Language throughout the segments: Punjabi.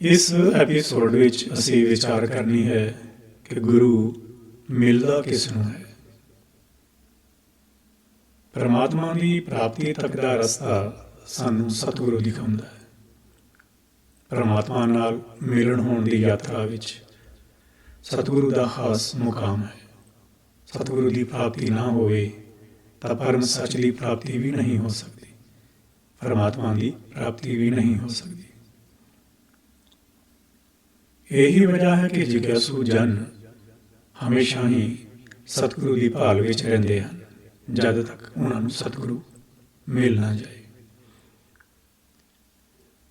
ਇਸ ਐਪੀਸੋਡ ਵਿੱਚ ਅਸੀਂ ਵਿਚਾਰ ਕਰਨੀ ਹੈ ਕਿ ਗੁਰੂ ਮਿਲਦਾ ਕਿਸ ਨੂੰ ਹੈ? ਪਰਮਾਤਮਾ ਦੀ ਪ੍ਰਾਪਤੀ ਤੱਕ ਦਾ ਰਸਤਾ ਸਾਨੂੰ ਸਤਿਗੁਰੂ ਦਿਖਾਉਂਦਾ ਹੈ। ਪਰਮਾਤਮਾ ਨਾਲ ਮਿਲਣ ਹੋਣ ਦੀ ਯਾਤਰਾ ਵਿੱਚ ਸਤਿਗੁਰੂ ਦਾ ਖਾਸ ਮੁਕਾਮ ਹੈ। ਸਤਿਗੁਰੂ ਦੀ ਪ੍ਰਾਪਤੀ ਨਾ ਹੋਵੇ ਤਾਂ ਪਰਮ ਸੱਚ ਦੀ ਪ੍ਰਾਪਤੀ ਵੀ ਨਹੀਂ ਹੋ ਸਕਦੀ। ਪਰਮਾਤਮਾ ਦੀ ਪ੍ਰਾਪਤੀ ਵੀ ਨਹੀਂ ਹੋ ਸਕਦੀ। ਇਹੀ ਵਜ੍ਹਾ ਹੈ ਕਿ ਜਿਗਿਆਸੂ ਜਨ ਹਮੇਸ਼ਾ ਹੀ ਸਤਿਗੁਰੂ ਦੀ ਭਾਲ ਵਿੱਚ ਰਹਿੰਦੇ ਹਨ, ਜਦ ਤੱਕ ਉਹਨਾਂ ਨੂੰ ਸਤਿਗੁਰੂ ਮਿਲ ਨਾ ਜਾਏ।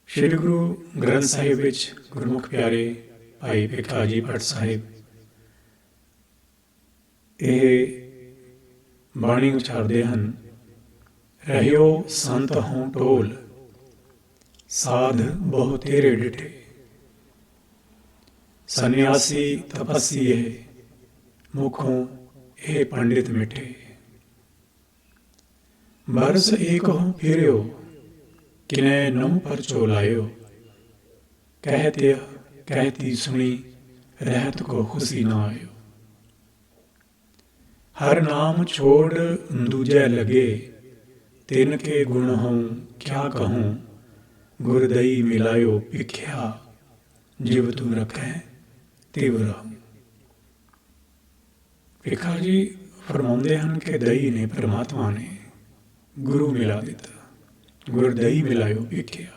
ਸ਼੍ਰੀ ਗੁਰੂ ਗ੍ਰੰਥ ਸਾਹਿਬ ਵਿੱਚ ਗੁਰਮੁਖ ਪਿਆਰੇ ਭਾਈ ਭਿਖਾ ਜੀ ਭੱਟ ਸਾਹਿਬ, ਇਹ ਬਾਣੀ ਉਚਾਰਦੇ ਹਨ, ਰਹਿਓ ਸੰਤ ਹੋਂ ਟੋਲ ਸਾਧ ਬਹੁ ਤੇਰੇ ਡਿਠੇ। ਸੰਨਿਆਸੀ ਤਪਸੀਏ ਮੁਖੋਂ ਇਹ ਪੰਡਿਤ ਮਿਠੇ ਬਰਸ ਏਕ ਹੋ ਫਿਰਿਓ ਕਿਨੇ ਨਹੁ ਪਰ ਚੋਲਾਇਓ ਕਹਿਤੇ ਕਹਿਤੀ ਸੁਣੀ ਰਹਿਤ ਕੋ ਖੁਸ਼ੀ ਨਾ ਆਇਓ ਹਰ ਨਾਮ ਛੋੜ ਦੂਜੇ ਲਗੇ ਤਿਨ ਕੇ ਗੁਣ ਹਉ ਕਿਆ ਕਹੂੰ ਗੁਰਦਈ ਮਿਲਾਇਓ ਪਿਖਿਆ ਜਿਵ ਤੂ ਰਖੈ ਤਿਵ ਭਿਖਾ ਜੀ ਫਰਮਾਉਂਦੇ ਹਨ ਕਿ ਦਈ ਨੇ ਪ੍ਰਮਾਤਮਾ ਨੇ ਗੁਰੂ ਮਿਲਾ ਦਿੱਤਾ। ਗੁਰਦਈ ਮਿਲਾਇਓ ਪਿਖਿਆ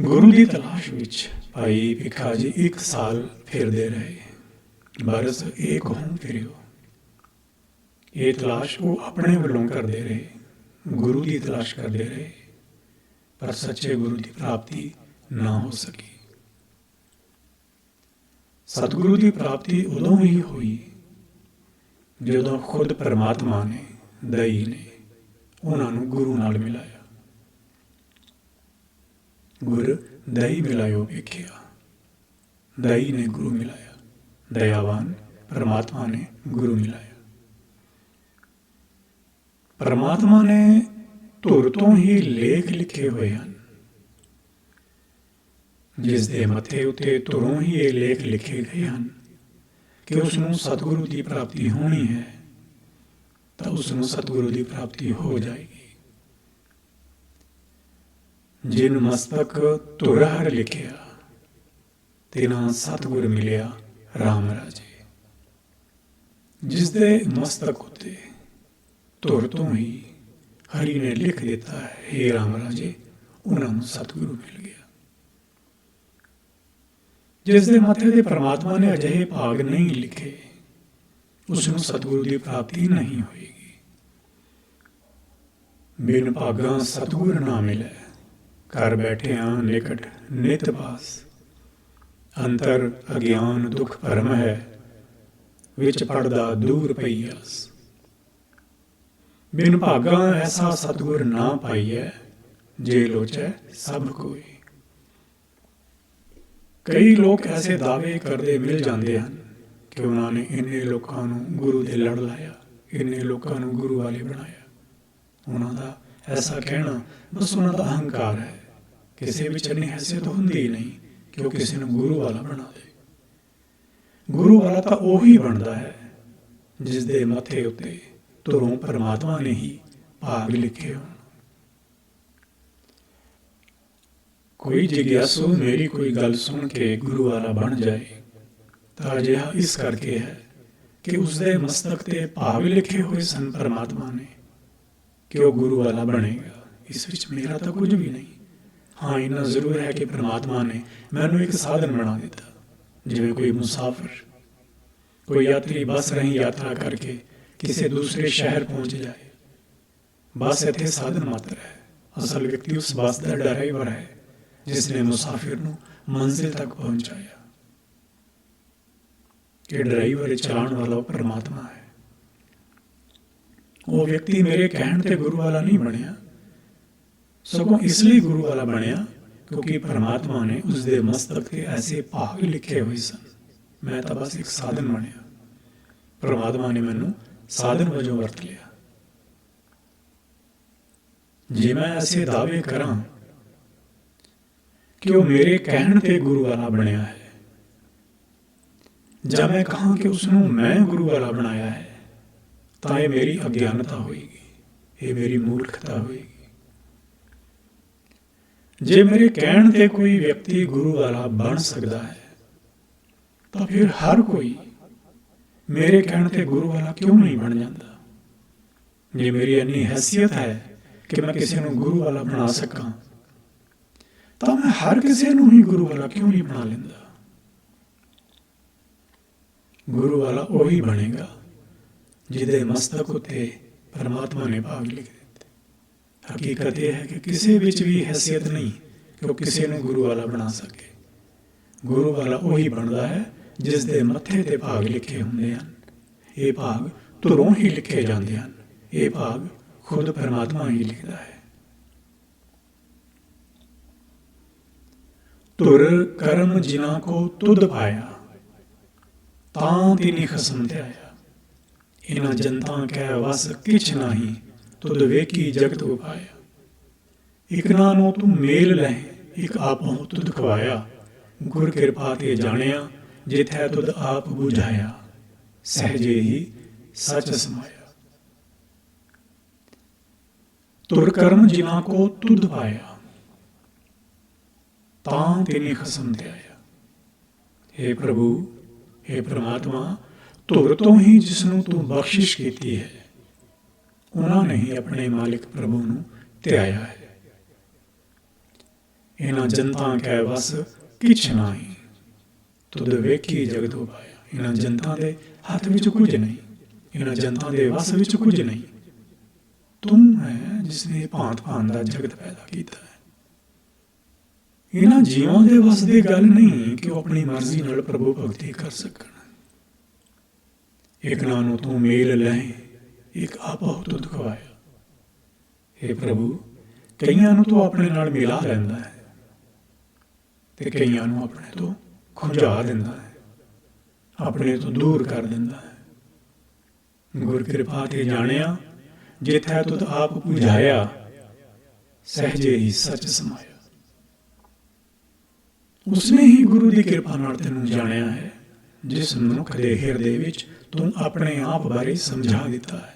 ਗੁਰੂ ਦੀ ਤਲਾਸ਼ ਵਿੱਚ ਭਾਈ ਭਿਖਾ ਜੀ ਇੱਕ ਸਾਲ ਫਿਰਦੇ ਰਹੇ। ਬਰਸ ਇੱਕ ਹੋਂ ਫਿਰਿਓ। ਇਹ ਤਲਾਸ਼ ਉਹ ਆਪਣੇ ਵੱਲੋਂ ਕਰਦੇ ਰਹੇ। ਗੁਰੂ ਦੀ ਤਲਾਸ਼ ਕਰਦੇ ਰਹੇ। ਪਰ ਸੱਚੇ ਗੁਰੂ ਦੀ ਪ੍ਰਾਪਤੀ ਨਾ ਹੋ ਸਕੀ। ਸਤਿਗੁਰੂ ਦੀ ਪ੍ਰਾਪਤੀ ਉਦੋਂ ਹੀ ਹੋਈ, ਜਦੋਂ ਖੁਦ ਪਰਮਾਤਮਾ ਨੇ ਦਈ ਨੇ ਉਹਨਾਂ ਨੂੰ ਗੁਰੂ ਨਾਲ ਮਿਲਾਇਆ। ਗੁਰ ਦਈ ਮਿਲਾਇਓ ਵੇਖਿਆ, ਦਈ ਨੇ ਗੁਰੂ ਮਿਲਾਇਆ, ਦਇਆਵਾਨ ਪਰਮਾਤਮਾ ਨੇ ਗੁਰੂ ਮਿਲਾਇਆ। ਪਰਮਾਤਮਾ ਨੇ ਧੁਰ ਤੋਂ ਹੀ ਲੇਖ ਲਿਖੇ ਹੋਏ ਹਨ। ਜਿਸ ਦੇ ਮੱਥੇ ਉਤੇ ਧੁਰੋਂ ਹੀ ਇਹ ਲੇਖ ਲਿਖੇ ਗਏ ਹਨ ਕਿ ਉਸ ਨੂੰ ਸਤਿਗੁਰੂ ਦੀ ਪ੍ਰਾਪਤੀ ਹੋਣੀ ਹੈ, ਤਾਂ ਉਸ ਨੂੰ ਸਤਿਗੁਰੂ ਦੀ ਪ੍ਰਾਪਤੀ ਹੋ ਜਾਏਗੀ। ਜਿਨ ਮਸਤਕ ਧੁਰ ਹਰ ਲਿਖਿਆ, ਤਿਨਾ ਸਤਿਗੁਰ ਮਿਲਿਆ RAM ਰਾਜੇ। ਜਿਸ ਦੇ ਮਸਤਕ ਉਤੇ ਧੁਰ ਤੋਂ ਹੀ ਹਰੀ ਨੇ ਲਿਖ ਦਿੱਤਾ, ਹੈ हे RAM ਰਾਜੇ, ਉਹਨਾਂ ਨੂੰ ਸਤਿਗੁਰੂ ਮਿਲ ਗਿਆ। ਜਿਸ ਦੇ ਮੱਥੇ ਤੇ ਪ੍ਰਮਾਤਮਾ ਨੇ ਅਜਿਹੇ ਭਾਗ ਨਹੀਂ ਲਿਖੇ, ਉਸ ਨੂੰ ਸਤਿਗੁਰੂ ਦੀ ਪ੍ਰਾਪਤੀ ਨਹੀਂ ਹੋਏਗੀ। ਬਿਨ ਭਾਗਾਂ ਸਤਿਗੁਰ ਨਾ ਮਿਲੇ, ਘਰ ਬੈਠਿਆਂ ਨਿਕਟ ਨਿਤ ਬਾਸ ਅੰਤਰ ਅਗਿਆਨ ਦੁਖ ਭਰਮ ਹੈ, ਵਿੱਚ ਪੜਦਾ ਦੂਰ ਪਈਆਸ ਬਿਨ ਭਾਗਾਂ ਐਸਾ ਸਤਿਗੁਰ ਨਾ ਪਾਈਐ, ਜੇ ਲੋਚੈ ਸਭ ਕੋਈ ਕਈ ਲੋਕ ਐਸੇ ਦਾਅਵੇ ਕਰਦੇ ਮਿਲ ਜਾਂਦੇ ਹਨ ਕਿ ਉਹਨਾਂ ਨੇ ਇੰਨੇ ਲੋਕਾਂ ਨੂੰ ਗੁਰੂ ਦੇ ਲੜ ਲਾਇਆ, ਇੰਨੇ ਲੋਕਾਂ ਨੂੰ ਗੁਰੂ ਵਾਲੇ ਬਣਾਇਆ। ਉਹਨਾਂ ਦਾ ਐਸਾ ਕਹਿਣਾ ਬਸ ਉਹਨਾਂ ਦਾ ਅਹੰਕਾਰ ਹੈ। ਕਿਸੇ ਵਿੱਚ ਇੰਨੀ ਹੈਸੀਅਤ ਹੁੰਦੀ ਹੀ ਨਹੀਂ ਕਿ ਉਹ ਕਿਸੇ ਨੂੰ ਗੁਰੂ ਵਾਲਾ ਬਣਾ ਦੇ। ਗੁਰੂ ਵਾਲਾ ਤਾਂ ਉਹੀ ਬਣਦਾ ਹੈ ਜਿਸ ਦੇ ਮੱਥੇ ਉੱਤੇ ਧੁਰੋਂ ਪਰਮਾਤਮਾ ਨੇ ਹੀ ਭਾਗ ਲਿਖੇ ਹੋਣ। ਕੋਈ ਜਿਗਿਆਸੂ ਮੇਰੀ ਕੋਈ ਗੱਲ ਸੁਣ ਕੇ ਗੁਰੂ ਵਾਲਾ ਬਣ ਜਾਏ। ਤਾਂ ਅਜਿਹਾ ਇਸ ਕਰਕੇ ਹੈ ਕਿ ਉਸ ਦੇ ਮਸਤਕ ਤੇ ਭਾਵ ਲਿਖੇ ਹੋਏ ਸਨ ਪਰਮਾਤਮਾ ਨੇ ਕਿ ਉਹ ਗੁਰੂ ਵਾਲਾ ਬਣੇਗਾ। ਇਸ ਵਿੱਚ ਮੇਰਾ ਤਾਂ ਕੁਝ ਵੀ ਨਹੀਂ। ਹਾਂ ਇਹਨਾਂ ਜ਼ਰੂਰ ਹੈ ਕਿ ਪਰਮਾਤਮਾ ਨੇ ਮੈਨੂੰ ਇੱਕ ਸਾਧਨ ਬਣਾ ਦਿੱਤਾ, ਜਿਵੇਂ ਕੋਈ ਮੁਸਾਫਰ, ਕੋਈ ਯਾਤਰੀ ਬੱਸ ਰਹੀ ਯਾਤਰਾ ਕਰਕੇ ਕਿਸੇ ਦੂਸਰੇ ਸ਼ਹਿਰ ਪਹੁੰਚ ਜਾਏ। ਬੱਸ ਇੱਥੇ ਸਾਧਨ ਮਾਤਰ ਹੈ। ਅਸਲ ਵਿਅਕਤੀ ਉਸ ਬੱਸ ਦਾ ਡਰਾਈਵਰ ਹੈ। ਜਿਸ ਨੇ ਮੁਸਾਫਿਰ ਨੂੰ ਮੰਜ਼ਿਲ ਤੱਕ ਪਹੁੰਚਾਇਆ। ਕਿ ਡਰਾਈਵਰ ਚਲਾਉਣ ਵਾਲਾ ਪਰਮਾਤਮਾ ਹੈ। ਉਹ ਵਿਅਕਤੀ ਮੇਰੇ ਕਹਿਣ ਤੇ ਗੁਰੂ ਵਾਲਾ ਨਹੀਂ ਬਣਿਆ। ਸਗੋਂ ਇਸ ਲਈ ਗੁਰੂ ਵਾਲਾ ਬਣਿਆ ਕਿਉਂਕਿ ਪਰਮਾਤਮਾ ਨੇ ਉਸ ਦੇ ਮਸਤਕ ਤੇ ਐਸੇ ਭਾਗ ਲਿਖੇ ਹੋਏ ਸਨ। ਮੈਂ ਤਾਂ ਬਸ ਇੱਕ ਸਾਧਨ ਬਣਿਆ ਪਰਮਾਤਮਾ ਨੇ ਮੈਨੂੰ ਸਾਧਨ ਵਜੋਂ ਵਰਤ ਲਿਆ। ਜੇ ਮੈਂ ਐਸੇ ਦਾਅਵੇ ਕਰਾਂ ਕਿ ਉਹ ਮੇਰੇ ਕਹਿਣ ਤੇ ਗੁਰੂ ਵਾਲਾ ਬਣਿਆ ਹੈ। ਜਾਂ ਮੈਂ ਕਹਾਂ ਕਿ ਉਸ ਨੂੰ ਮੈਂ ਗੁਰੂ ਵਾਲਾ ਬਣਾਇਆ ਹੈ, ਤਾਂ ਇਹ ਮੇਰੀ ਅਗਿਆਨਤਾ ਹੋਏਗੀ, ਇਹ ਮੇਰੀ ਮੂਰਖਤਾ ਹੋਏਗੀ। ਜੇ ਮੇਰੇ ਕਹਿਣ ਤੇ ਕੋਈ ਵਿਅਕਤੀ ਗੁਰੂ ਵਾਲਾ ਬਣ ਸਕਦਾ ਹੈ, ਤਾਂ ਫਿਰ ਹਰ ਕੋਈ ਮੇਰੇ ਕਹਿਣ ਤੇ ਗੁਰੂ ਵਾਲਾ ਕਿਉਂ ਨਹੀਂ ਬਣ ਜਾਂਦਾ? ਜੇ ਮੇਰੀ ਇੰਨੀ ਹੈਸੀਅਤ ਹੈ ਕਿ ਮੈਂ ਕਿਸੇ ਨੂੰ ਗੁਰੂ ਵਾਲਾ ਬਣਾ ਸਕਾਂ ਤਾਂ ਮੈਂ ਹਰ ਕਿਸੇ ਨੂੰ ਹੀ ਗੁਰੂ ਵਾਲਾ ਕਿਉਂ ਨਹੀਂ ਬਣਾ ਲੈਂਦਾ? ਗੁਰੂ ਵਾਲਾ ਉਹੀ ਬਣੇਗਾ ਜਿਹਦੇ ਮਸਤਕ ਉੱਤੇ ਪਰਮਾਤਮਾ ਨੇ ਭਾਗ ਲਿਖ ਦਿੱਤੇ। ਹਕੀਕਤ ਇਹ ਹੈ ਕਿ ਕਿਸੇ ਵਿੱਚ ਵੀ ਹੈਸੀਅਤ ਨਹੀਂ ਕਿ ਉਹ ਕਿਸੇ ਨੂੰ ਗੁਰੂ ਵਾਲਾ ਬਣਾ ਸਕੇ। ਗੁਰੂ ਵਾਲਾ ਉਹੀ ਬਣਦਾ ਹੈ ਜਿਸ ਦੇ ਮੱਥੇ ਤੇ ਭਾਗ ਲਿਖੇ ਹੁੰਦੇ ਹਨ। ਇਹ ਭਾਗ ਧੁਰੋਂ ਹੀ ਲਿਖੇ ਜਾਂਦੇ ਹਨ। ਇਹ ਭਾਗ ਖੁਦ ਪਰਮਾਤਮਾ ਹੀ ਲਿਖਦਾ ਹੈ। ਤੁਰ ਕਰਮ ਜਿਨਾ ਕੋ ਤੁਧ ਪਾਇਆ, ਤਾਂ ਤਿਨੀ ਖਸਮ ਤੇ ਆਇਆ ਇਨਾ ਜਨਤਾ ਕੈ ਵਸ ਕਿਛ ਨਹੀਂ, ਤੁਧ ਵੇਖੀ ਜਗਤ ਉਪਾਇਆ। ਇਕ ਨਾ ਨੂੰ ਤੂੰ ਮੇਲ ਲੈ, ਇਕ ਆਪੋਂ ਤੁਧ ਖਵਾਇਆ। ਗੁਰ ਕਿਰਪਾ ਤੇ ਜਾਣਿਆ, ਜਿਥੈ ਤੁਧ ਆਪ ਬੁਝਾਇਆ। ਸਹਜੇ ਹੀ ਸਚ ਸਮਾਇਆ। ਤੁਰ ਕਰਮ ਜਿਨਾ ਕੋ ਤੁਧ ਪਾਇਆ ਤਾਂ ਤਿਨੀ ਖਸਮ ਤੇ ਆਇਆ। हे ਪ੍ਰਭੂ हे ਪ੍ਰਮਾਤਮਾ, ਧੁਰ ਤੋਂ ਹੀ ਜਿਸ ਨੂੰ ਤੂੰ ਬਖਸ਼ਿਸ਼ ਕੀਤੀ ਹੈ, ਉਹਨਾਂ ਨੇ ਹੀ ਆਪਣੇ ਮਾਲਿਕ ਪ੍ਰਭੂ ਨੂੰ ਧਿਆਇਆ ਹੈ। ਇਹਨਾਂ ਜਨਤਾ ਕੈ ਵਸ ਕਿਛ ਨਹੀਂ। ਤੁਧ ਵੇਖੀ ਜਗਤ ਉਪਾਇਆ ਇਹਨਾਂ ਜਨਤਾ ਦੇ ਹੱਥ ਵਿੱਚ ਕੁਝ ਨਹੀਂ। ਇਹਨਾਂ ਜਨਤਾ ਦੇ ਵਸ ਵਿੱਚ ਕੁਝ ਨਹੀਂ। ਤੂੰ ਹੈ ਜਿਸ ਨੇ ਭਾਂਤ ਭਾਂਤ ਦਾ ਜਗਤ ਪੈਦਾ ਕੀਤਾ ਇਹਨਾਂ ਜੀਵਾਂ ਦੇ ਵਸ ਦੀ ਗੱਲ ਨਹੀਂ ਕਿ ਉਹ ਆਪਣੀ ਮਰਜ਼ੀ ਨਾਲ ਪ੍ਰਭੂ ਭਗਤੀ ਕਰ ਸਕਣ। ਇੱਕ ਨਾ ਨੂੰ ਤੂੰ ਮੇਲ ਲੈ, ਇੱਕ ਆਪੋ ਤੁਧ ਖਵਾਇਆ हे ਪ੍ਰਭੂ, ਕਈਆਂ ਨੂੰ ਤੂੰ ਆਪਣੇ ਨਾਲ ਮਿਲਾ ਲੈਂਦਾ ਹੈ ਤੇ ਕਈਆਂ ਨੂੰ ਆਪਣੇ ਤੋਂ ਖੁੰਝਾ ਦਿੰਦਾ ਹੈ, ਆਪਣੇ ਤੋਂ ਦੂਰ ਕਰ ਦਿੰਦਾ ਹੈ। ਗੁਰ ਕਿਰਪਾ ਤੇ ਜਾਣਿਆ, ਜਿਥੈ ਤੁਧ ਆਪ 부ਝਾਇਆ ਸਹਜੇ ਹੀ ਸੱਚ ਸਮਾਇਆ। ਉਸਨੇ ਹੀ ਗੁਰੂ ਦੀ ਕਿਰਪਾ ਨਾਲ ਤੈਨੂੰ ਜਾਣਿਆ ਹੈ, ਜਿਸ ਮਨੁੱਖ ਦੇ ਹਿਰਦੇ ਵਿੱਚ ਤੂੰ ਆਪਣੇ ਆਪ ਬਾਰੇ ਸਮਝਾ ਦਿੱਤਾ ਹੈ।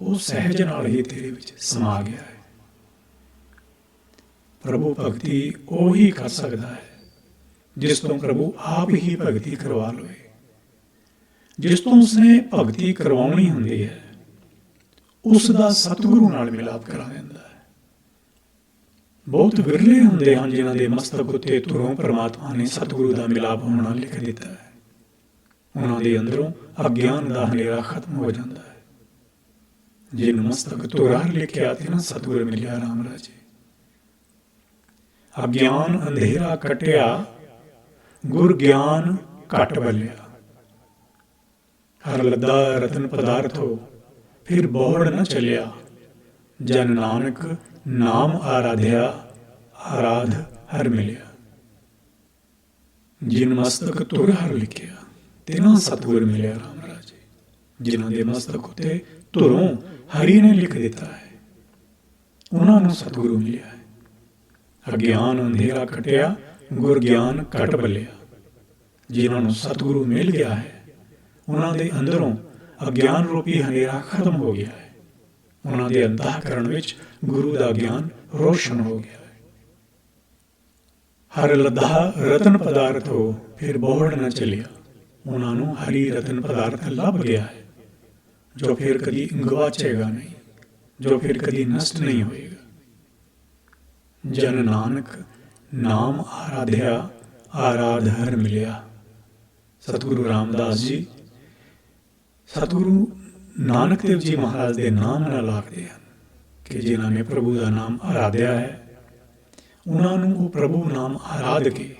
ਉਹ ਸਹਿਜ ਨਾਲ ਹੀ ਤੇਰੇ ਵਿੱਚ ਸਮਾ ਗਿਆ ਹੈ। ਪ੍ਰਭੂ ਭਗਤੀ ਉਹ ਹੀ ਕਰ ਸਕਦਾ ਹੈ, ਜਿਸ ਤੋਂ ਪ੍ਰਭੂ ਆਪ ਹੀ ਭਗਤੀ ਕਰਵਾ ਲਵੇ। ਜਿਸ ਤੋਂ ਉਸਨੇ ਭਗਤੀ ਕਰਵਾਉਣੀ ਹੁੰਦੀ ਹੈ, ਉਸ ਦਾ ਸਤਿਗੁਰੂ ਨਾਲ ਮਿਲਾਪ ਕਰਾ ਦਿੰਦਾ ਹੈ। ਬਹੁਤ ਵਿਰਲੇ ਹੁੰਦੇ ਹਨ ਜਿਨ੍ਹਾਂ ਦੇ ਮਸਤਕ ਉੱਤੇ ਤੁਰੋਂ ਪ੍ਰਮਾਤਮਾ ਨੇ ਸਤਿਗੁਰੂ ਦਾ ਮਿਲਾਪ ਹੋਣਾ ਲਿਖ ਦਿੱਤਾ ਹੈ। ਉਹਨਾਂ ਦੇ ਅੰਦਰੋਂ ਅਗਿਆਨ ਦਾ ਹਨੇਰਾ ਖਤਮ ਹੋ ਜਾਂਦਾ ਹੈ। ਜਿਨ ਮਸਤਕ ਤੁਰਾਂ ਲਿਖਿਆ ਤੇ ਨਾ ਸਤਿਗੁਰ ਮਿਲਿਆ ਰਾਮ ਰਾਜੇ। ਅਗਿਆਨ ਅੰਧੇਰਾ ਕਟਿਆ, ਗੁਰ ਗਿਆਨ ਘਟ ਬੱਲਿਆ। ਹਰ ਲੱਦਾ ਰਤਨ ਪਦਾਰਥੋ, ਫਿਰ ਬੋੜ ਨਾ ਚਲਿਆ। ਜਨ ਨਾਨਕ ਨਾਮ ਆਰਾਧਿਆ, ਆਰਾਧ ਹਰ ਮਿਲਿਆ। ਜਿਨ ਮਸਤਕ ਤੁਰ ਹਰ ਲਿਖਿਆ, ਤੇਨਾ ਸਤਗੁਰ ਮਿਲਿਆ ਰਾਮ ਰਾਜੇ। ਜਿਨ੍ਹਾਂ ਦੇ ਮਸਤਕ ਉਤੇ ਧੁਰੋਂ ਹਰੀ ਨੇ ਲਿਖ ਦਿੱਤਾ ਹੈ, ਉਹਨਾਂ ਨੂੰ ਸਤਗੁਰੂ ਮਿਲਿਆ ਹੈ। ਅਗਿਆਨ ਅੰਧੇਰਾ ਕਟਿਆ ਗੁਰ ਗਿਆਨ ਘਟ ਬਲਿਆ। ਜਿਨ੍ਹਾਂ ਨੂੰ ਸਤਗੁਰੂ ਮਿਲ ਗਿਆ ਹੈ, ਉਹਨਾਂ ਦੇ ਅੰਦਰੋਂ ਅਗਿਆਨ ਰੂਪੀ ਹਨੇਰਾ ਖਤਮ ਹੋ ਗਿਆ ਹੈ। ਉਹਨਾਂ ਦੇ ਅੰਤಃਕਰਣ ਵਿੱਚ ਗੁਰੂ ਦਾ ਗਿਆਨ ਰੋਸ਼ਨ ਹੋ ਗਿਆ। ਹਰ ਲਦਾ ਰਤਨ ਪਦਾਰਥ ਹੋ, ਫਿਰ ਬੋਹੜ ਨਾ ਚੱਲਿਆ। ਉਹਨਾਂ ਨੂੰ ਹਰੀ ਰਤਨ ਪਦਾਰਥ ਲੱਭ ਗਿਆ ਹੈ। ਜੋ ਫਿਰ ਕਦੀ ਗਵਾਚੇਗਾ ਨਹੀਂ, ਜੋ ਫਿਰ ਕਦੀ ਨਸ਼ਟ ਨਹੀਂ ਹੋਏਗਾ। ਜਨ ਨਾਨਕ ਨਾਮ ਆਰਾਧਿਆ ਆਰਾਧ ਹਰ ਮਿਲਿਆ। ਸਤਿਗੁਰੂ ਰਾਮਦਾਸ ਜੀ, ਸਤਿਗੁਰੂ ਨਾਨਕ ਦੇਵ ਜੀ ਮਹਾਰਾਜ ਦੇ ਨਾਮ ਨਾਲ ਆਖਦੇ ਹਨ ਕਿ ਜਿਨ੍ਹਾਂ ਨੇ ਪ੍ਰਭੂ ਦਾ ਨਾਮ ਆਰਾਧਿਆ ਹੈ, ਉਹਨਾਂ ਨੂੰ ਉਹ ਪ੍ਰਭੂ ਨਾਮ ਆਰਾਧ ਕੇ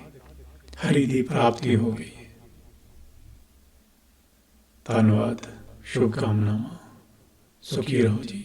ਹਰੀ ਦੀ ਪ੍ਰਾਪਤੀ ਹੋ ਗਈ ਧੰਨਵਾਦ ਸ਼ੁਭ ਕਾਮਨਾਵਾਂ ਸੁਖੀ ਰਹੋ ਜੀ।